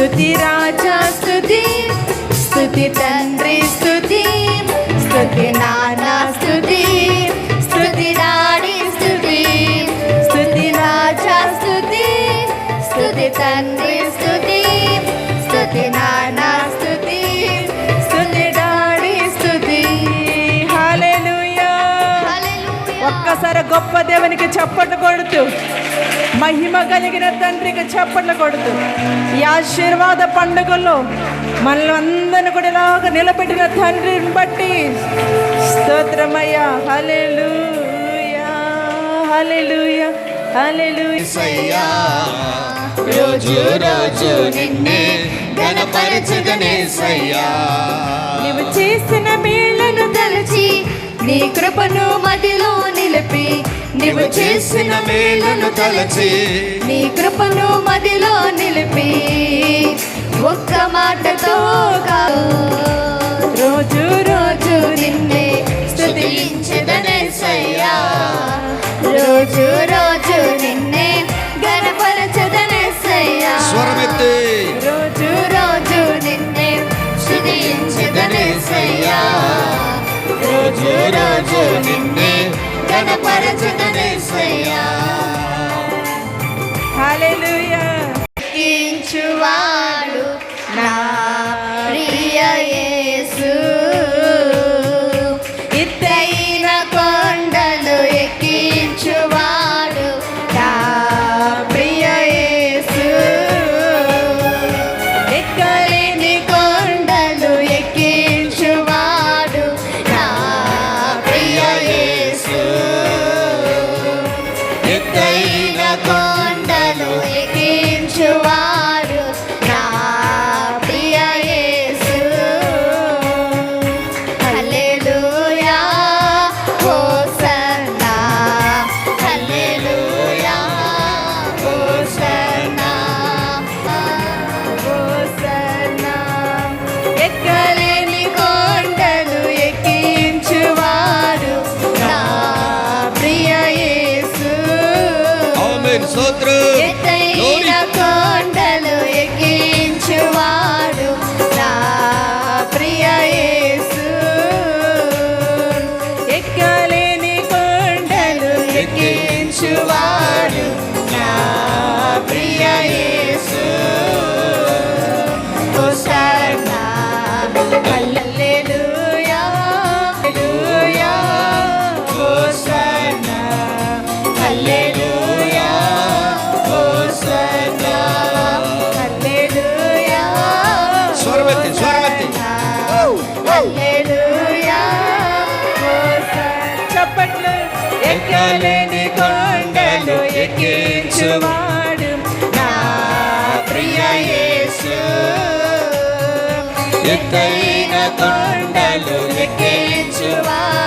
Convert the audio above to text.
స్థుతి రాజా స్థుతి స్థుతి తండ్రి స్థుతి స్థుతి నాన్న ఒక్కసారి గొప్ప దేవునికి చప్పట్లు కొడుతూ మహిమ కలిగిన తండ్రికి చప్పట్లు కొడుతూ ఈ ఆశీర్వాద పండుగలో మనల్ని అందరిని కూడా ఇలాగ నిలబెట్టిన తండ్రిని బట్టి స్తోత్రమయ్యా. హల్లెలూయా హల్లెలూయా యేసయ్యా రోజు రోజు నిన్నే గణపరచగనేసయ్యా నీవు చేసిన మేళ్ళను తలచి నీ కృపను మదిలో నిలిపి నీవు చేసిన మేళ్ళను తలచి నీ కృపను మదిలో నిలిపి ఒక్క మాటతో కాదు. రోజు రోజు నిన్నే గణపరచగనేసయ్యా హల్లెలూయా ఆమేన్ స్తోత్రం ఎత్తైన కొండలు ఎక్కించువాడు నా ప్రియ యేసు. ఎక్కలేని కొండలు ఎక్కించువాడు నా ప్రియ యేసు. చప్పట్లు ఎక్కలేని కొండలు ఎక్కించువాడు నా ప్రియ యేసు. ఎత్తైన కొండలు ఎక్కించువాడు